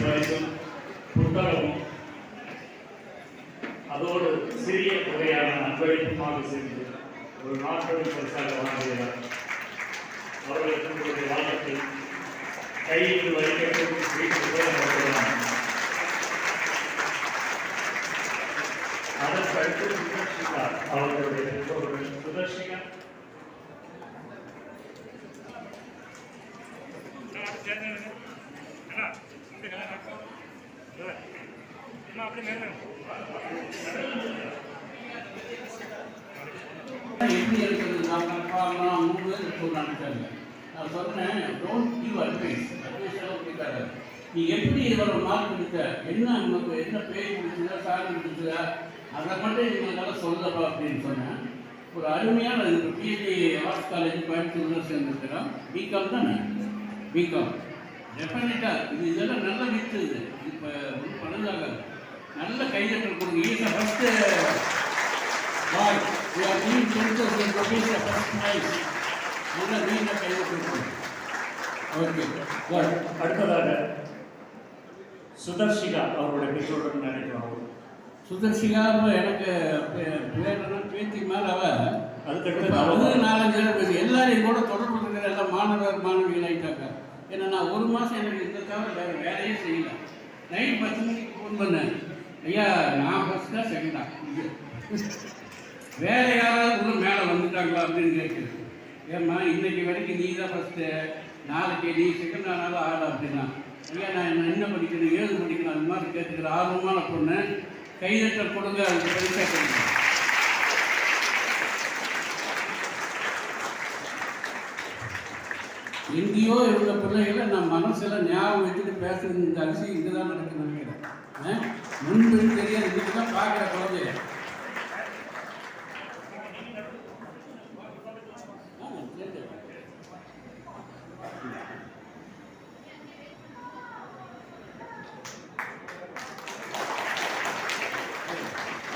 பரிசும் புத்தகமும் அதோடு சிறிய தொகையான அன்பளிப்புமாக சேர்ந்து ஒரு நாட்களுக்கு பரிசாக வழங்குகிறார் அவர்களுக்கு உங்களுடைய வாழ்க்கை கையில் வைக்கப்பட்டு வீட்டுக்கு போய் அமர்த்தலாம். அதற்கு அடுத்து சுதர்ஷிகா அவர்களுடைய பெற்றோர்கள் சுதர்ஷிகா எப்படி இருக்குது நான் மூணு பேர் நான் சொன்னேன் டோன்ட் கிவ் அட்வைஸ் அட்வைஸ் நீ எப்படி இவ்வளோ மார்க் எடுத்த என்ன உனக்கு என்ன பேர் பிடிச்சதா சார் அதை மட்டும் எங்களுக்காக சொல்லப்பா அப்படின்னு சொன்னேன் ஒரு அருமையான இது ஆர்ட்ஸ் காலேஜ் கோயம்புத்தூரில் சேர்ந்துருக்கிறோம் பிகாம் தானே பிகாம் டெஃபினட்டாக இது இதெல்லாம் நல்ல வித்து இது இப்போ ஒன்றும் பணதாக நல்ல கைதட்டல் கொடுங்க. ஈஸியாக first boy we are giving 10,000 rupees as first prize. நல்ல நீண்ட கைதட்டல் ஓகே குட் அடுத்ததாக சுதர்ஷிகா அவருடைய பெற்றோர்கள் நினைக்கிறோம் சுதர்ஷிகா எனக்கு பேத்தி மேல அவ. அதுக்கடுத்து இப்ப நவமா. வந்து நாலஞ்சு எல்லாரையும் கூட தொடர்பு இருக்கிற எல்லாம் மாணவர் மாணவிகள் ஏன்னா நான் ஒரு மாதம் எனக்கு இந்த தவிர வேறு வேலையே செய்யல. நைட் பத்து மணிக்கு ஃபோன் பண்ணேன். ஐயா நான் ஃபஸ்ட்டா செகண்டா வேற யாராவது கூட மேலே வந்துட்டாங்களா அப்படின்னு கேட்குது ஏம்மா இன்றைக்கி வரைக்கும் நீ தான் ஃபஸ்ட்டு நாளைக்கு நீ செகண்ட் ஆனாலும் ஆடா அப்படின்னா. ஐயா நான் என்ன என்ன படிக்கணும் ஏது படிக்கணும் அது மாதிரி கேட்டுக்கிற ஆர்வமான பொண்ணு கைதட்டல் கொடுங்க அதுக்கு பரிசா கிடைக்கும் எங்கேயோ இருந்த பிள்ளைகளை நான் மனசில் ஞாபகம் வச்சுட்டு பேசுறது இந்த அரிசி இங்கே தான் நடக்குன்னு நினைக்கிறேன் ஆ? முன்பு தெரியாது இன்னைக்கு தான் பார்க்குற குழந்தைய ஆ, சரி.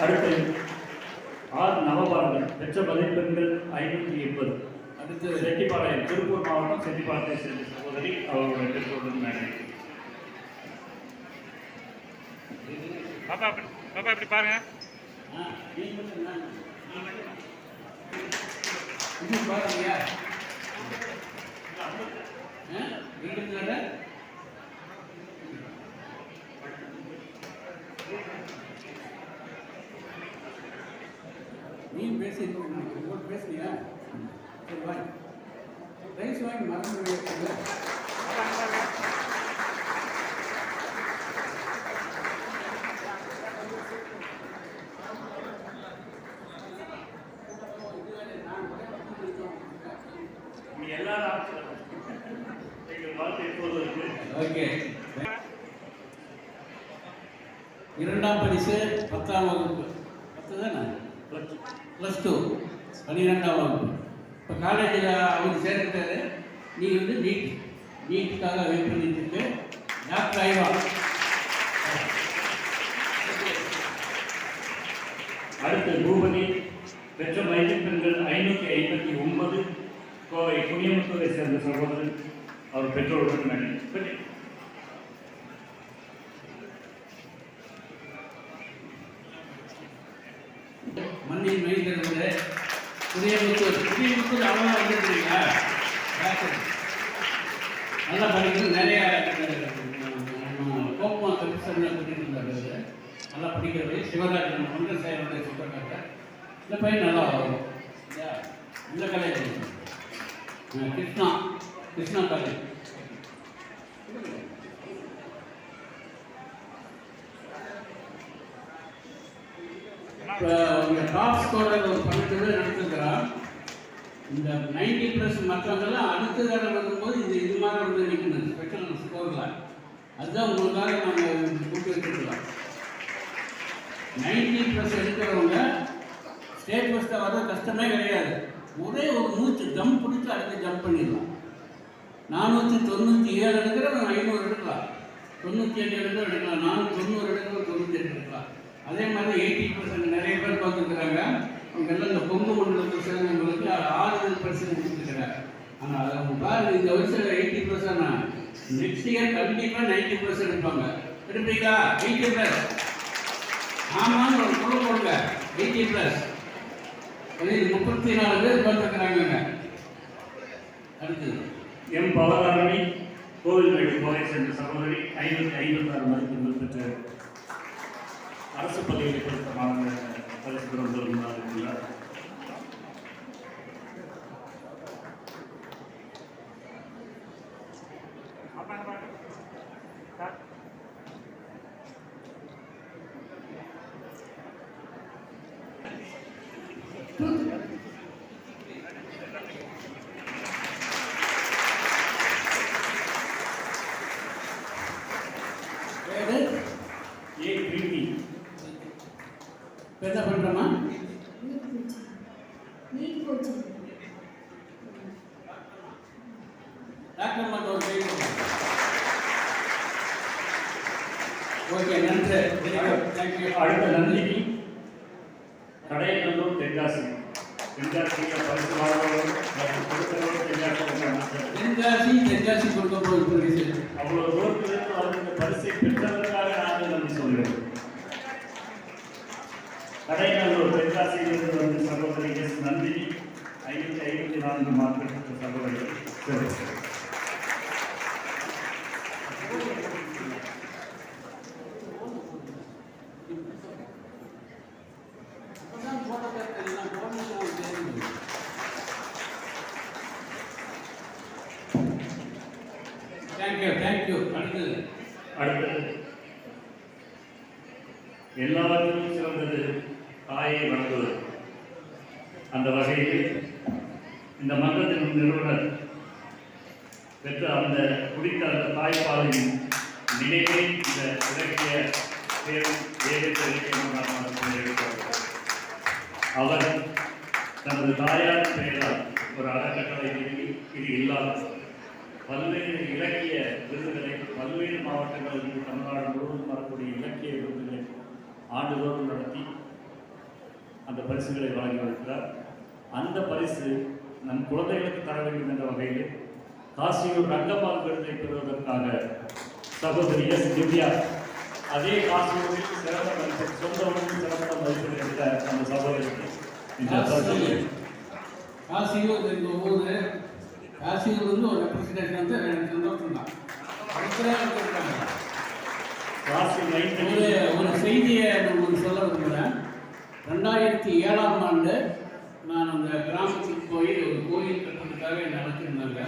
அடுத்து ஆர் பெற்ற பதிப்பெண்கள் ஐநூற்றி எண்பது அடுத்து செட்டிப்பாளையம் திருப்பூர் மாவட்டம் செட்டிப்பாளையத்தை சேர்ந்த சகோதரி அவருடைய பெற்றோர்கள் நினைக்கிறேன் பாப்பா பாப்பா இப்படி பாருங்க. இது இருந்தாரு? நீ பேசி வாங்க ரைஸ் வாங்கி மறந்து இரண்டாம் பரிசு பத்தாம் வகுப்பு. பத்து தானே ப்ளஸ் டூ பன்னிரெண்டாம் வகுப்பு. காலேஜில் அவர் சேர்ந்துட்டாரு. நீ வந்து நீட். நீட்டுக்காக வெயிட் பண்ணிட்டு இருக்கு. டாக்டர் ஆய்வா அடுத்து பூபதி பெற்ற மதிப்பெண்கள் ஐநூற்றி ஐம்பத்தி ஒன்பது கோவை புனியமுத்தூரை சேர்ந்த சகோதரன் அவர் பெற்றோருடன் நினைக்கிறேன் மண்ணின் மைந்திருந்து புதியமுத்தூர் புதியமுத்தூர் அவ்வளோ வந்துருக்கீங்களா நல்லா படிக்கணும். நிறைய கோப்பமா கமிஷனில் பண்ணிட்டு இருந்தார் நல்லா படிக்கிறது. சிவராஜன் ஒன்று சேருடைய சொந்தக்காரர் இந்த பையன் நல்லா வரும். இல்லையா? இந்த காலேஜ் கிருஷ்ணா. கிருஷ்ணா காலேஜ் உங்கள் டாப் ஸ்கோரர் ஒரு பன்னெண்டு பேர் எடுத்துக்கிறான் இந்த நைன்டி ப்ளஸ் மற்றவங்கெல்லாம் அடுத்த தடவை வரும்போது இது இது மாதிரி வந்து நிற்கணும் ஸ்பெஷல் ஸ்கோரில் அதுதான் உங்களுக்காக நாங்கள் கூப்பிட்டு வச்சுருக்கலாம் நைன்டி ப்ளஸ் எடுக்கிறவங்க ஸ்டேட் ஃபஸ்ட்டாக வர கஷ்டமே கிடையாது. ஒரே ஒரு மூச்சு ஜம்ப் பிடிச்சி அடுத்து ஜம்ப் பண்ணிடலாம். நானூற்றி தொண்ணூற்றி ஏழு எடுக்கிற ஐநூறு எடுக்கலாம். தொண்ணூற்றி ஏழு எடுக்கிற எடுக்கலாம். நானூற்றி தொண்ணூறு எடுக்கிற தொண்ணூற்றி எட்டு எடுக்கலாம். அதே மாதிரி எயிட்டி பர்சன்ட் நிறைய பேர் பார்த்துருக்குறாங்க. அவங்க எல்லாம் இந்த பொங்கு மண்டலத்தில் சேர்ந்தவங்களுக்கு ஆறுதல் பர்சன்ட் கொடுத்துருக்குறாங்க. ஆனால் அவங்க பாருங்க இந்த வருஷம் எயிட்டி பர்சன்ட் நெக்ஸ்ட் இயர் கண்டிப்பாக நைன்டி பர்சன்ட் இருப்பாங்க. எடுப்பீங்களா? எயிட்டி ப்ளஸ் ஆமாம் ஒரு குழு போடுங்க. எயிட்டி ப்ளஸ் முப்பத்தி நாலு பேர் பார்த்துருக்குறாங்க அடுத்தது எம் பவதாரணி கோவில் கோவை சென்ற சகோதரி ஐநூற்றி ஐம்பத்தாறு மதிப்பெண்கள் பெற்று அரசு பள்ளியில் கொடுத்த மாணவர்கள் பரிசு பெறும் இருக்கிறார் பாப்பா இங்க பாருங்க. சார். பேரு ஏ பிரீத்தி இப்போ என்ன பண்ணுறோமா நீட் கோச்சிங் டாக்டர் மட்டும் ஒரு கை ஓகே நன்றி. அடுத்த நந்தினி கடையநல்லூர் தென்காசி. தென்காசியில் பரிசு வாங்குறவர் மற்றும் கொடுக்கிறவர் தென்காசி அமைச்சர் தென்காசி தென்காசி கொடுக்க போகுது பரிசு அவ்வளவு தூரத்திலிருந்து அவர் இந்த பரிசை பெற்றதற்காக நாங்கள் நன்றி சொல்கிறோம். கடைநல்லூர் தென்காசியிலிருந்து வந்து சகோதரி எஸ் நந்தினி ஐநூற்றி ஐம்பத்தி நான்கு மார்க் பெற்ற சகோதரி சரி இப்பதான் போட்டோ எல்லாம் போடணும் தெரியுது தேங்க்யூ தேங்க்யூ அடுத்தது. அடுத்தது. எல்லாவற்றிலும் சிறந்தது தாயை வணங்குவது. அந்த வகையில் இந்த மன்றத்தின் நிறுவனர் பெற்ற அந்த குடித்த அந்த தாய்ப்பாலின் நினைவே இந்த இலக்கிய பேரும் ஏகத்த இலக்கியமாக அவர் தனது தாயார் பெயரால் ஒரு அறக்கட்டளை இது இல்லாத பல்வேறு இலக்கிய விருதுகளை பல்வேறு மாவட்டங்களில் தமிழ்நாடு முழுவதும் வரக்கூடிய இலக்கிய விருதுகளை ஆண்டுதோறும் நடத்தி அந்த பரிசுகளை வழங்கி வருகிறார் அந்த பரிசு நம் குழந்தைகளுக்கு தர வேண்டும் என்ற வகையில் காசியூர் ரங்கம்மாள் விருதை பெறுவதற்காக சகோதரி எஸ். திவ்யா அதே காசியூரில் சிறந்த மதிப்பு சொந்த ஊரில் சிறந்த மதிப்பு எடுத்த அந்த சகோதரிக்கு இந்த காசியூர். எங்கள் ஊர் காசியூர் வந்து ஒரு ரெப்ரஸன்டேஷன் வந்து எனக்கு சந்தோஷம் தான் ஒரு ஒரு செய்தியை நான் உங்களுக்கு சொல்ல விரும்புகிறேன். ரெண்டாயிரத்தி ஏழாம் ஆண்டு நான் அந்த கிராமத்துக்கு போய் ஒரு கோயில் கட்டுறதுக்காக என்னை அழைச்சிருந்தாங்க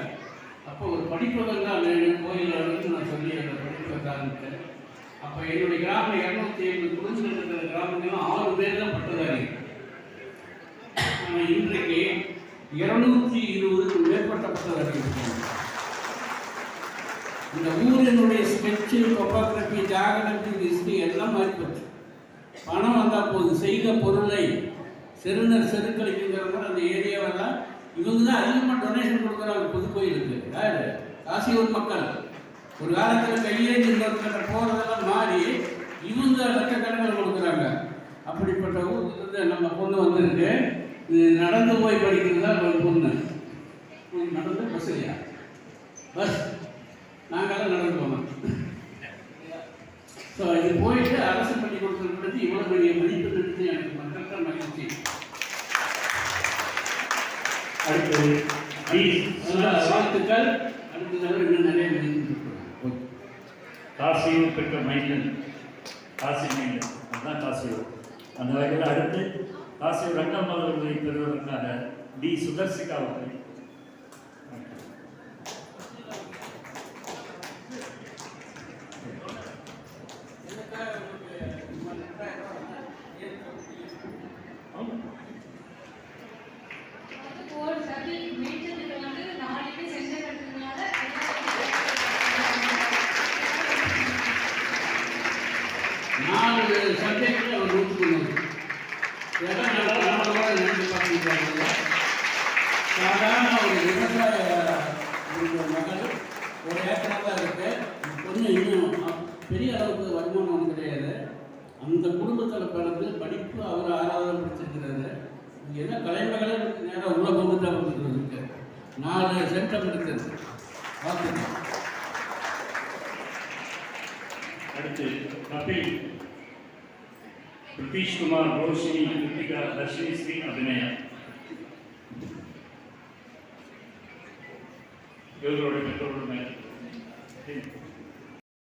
அப்போ ஒரு படிப்பதெல்லாம் வேணும். கோயில் வந்து நான் சொல்லி அந்த படிப்பதற்கு ஆரம்பித்தேன். அப்போ என்னுடைய கிராமம் இரநூத்தி ஐம்பது குடும்பங்கள் இருக்கிற கிராமங்கள்லாம் ஆறு பேர் தான் பட்டதாரி. இன்றைக்கு இருநூற்றி இருபதுக்கு மேற்பட்ட புத்தகங்கள் இருக்கின்றன இந்த ஊரினுடைய ஸ்கெட்சு டொபாகிராஃபி ஜாகிரபி ஹிஸ்ட்ரி எல்லாம் மாறி பணம் வந்தால் போதும் செய்த பொருளை செருணர் செருக்களிக்குங்கிற மாதிரி அந்த ஏரியாவெல்லாம் இவங்க தான் அதிகமாக டொனேஷன் கொடுக்குறாங்க புது கோயிலுக்கு யார்? காசியூர் மக்கள். ஒரு காலத்தில் கையேந்தி இன்னொருத்தர போகிறதெல்லாம் மாறி இவங்க லட்சக்கணக்கில் கொடுக்குறாங்க. அப்படிப்பட்ட ஊருக்கு நம்ம பொண்ணு வந்திருக்கு. நடந்து போய் படிக்கிறது தான் பொண்ணு? நடந்து பஸ் இல்லையா? பஸ் நாங்களாம் நடந்து போனோம். ஸோ இது போயிட்டு அரசு பள்ளிக்கூடத்தில் படித்து இவ்வளோ பெரிய மதிப்பு எடுத்து எனக்கு மக்கள்கிட்ட மகிழ்ச்சி. அடுத்தது வாழ்த்துக்கள். அடுத்த தடவை இன்னும் நிறைய மதிப்பு ஓகே காசியூர் பெற்ற மைந்தன். காசி மைந்தன். அதுதான் காசியூர் அந்த வகையில் அடுத்து காசியூர் ரங்கம்மாள் விருதை பெறுவதற்காக டி சுதர்சிகா அவர்களை ஒரு சதி மேய்ச்சதுக்கு வந்து நாளைக்கு சென்று கட்டுறதுனால நாலு சப்ஜெக்டில் ஒரு நூற்றுக்கு நூறு எல்லாம் நல்லா நம்மளோட நினைச்சு பார்த்துருக்காங்க சாதாரண ஒரு விவசாய ஒரு மகள் ஒரு ஏக்கராக தான் இருக்கு பொண்ணு இன்னும் பெரிய அளவுக்கு வருமானம் ஒன்றும் கிடையாது. அந்த குடும்பத்தில் பிறந்து படிப்பு அவர் ஆறாவது படிச்சிருக்கிறாரு. இங்கே என்ன கலைமகளே நேராக உள்ள கொண்டு தான் வந்துருக்குது நாலு சென்டம் இருக்குது பார்த்துக்கோங்க அடுத்து கபில். குமார் ரோஷினி கிருத்திகா தர்ஷினி ஸ்ரீ அபிநயா. இவர்களுடைய பெற்றோருடைய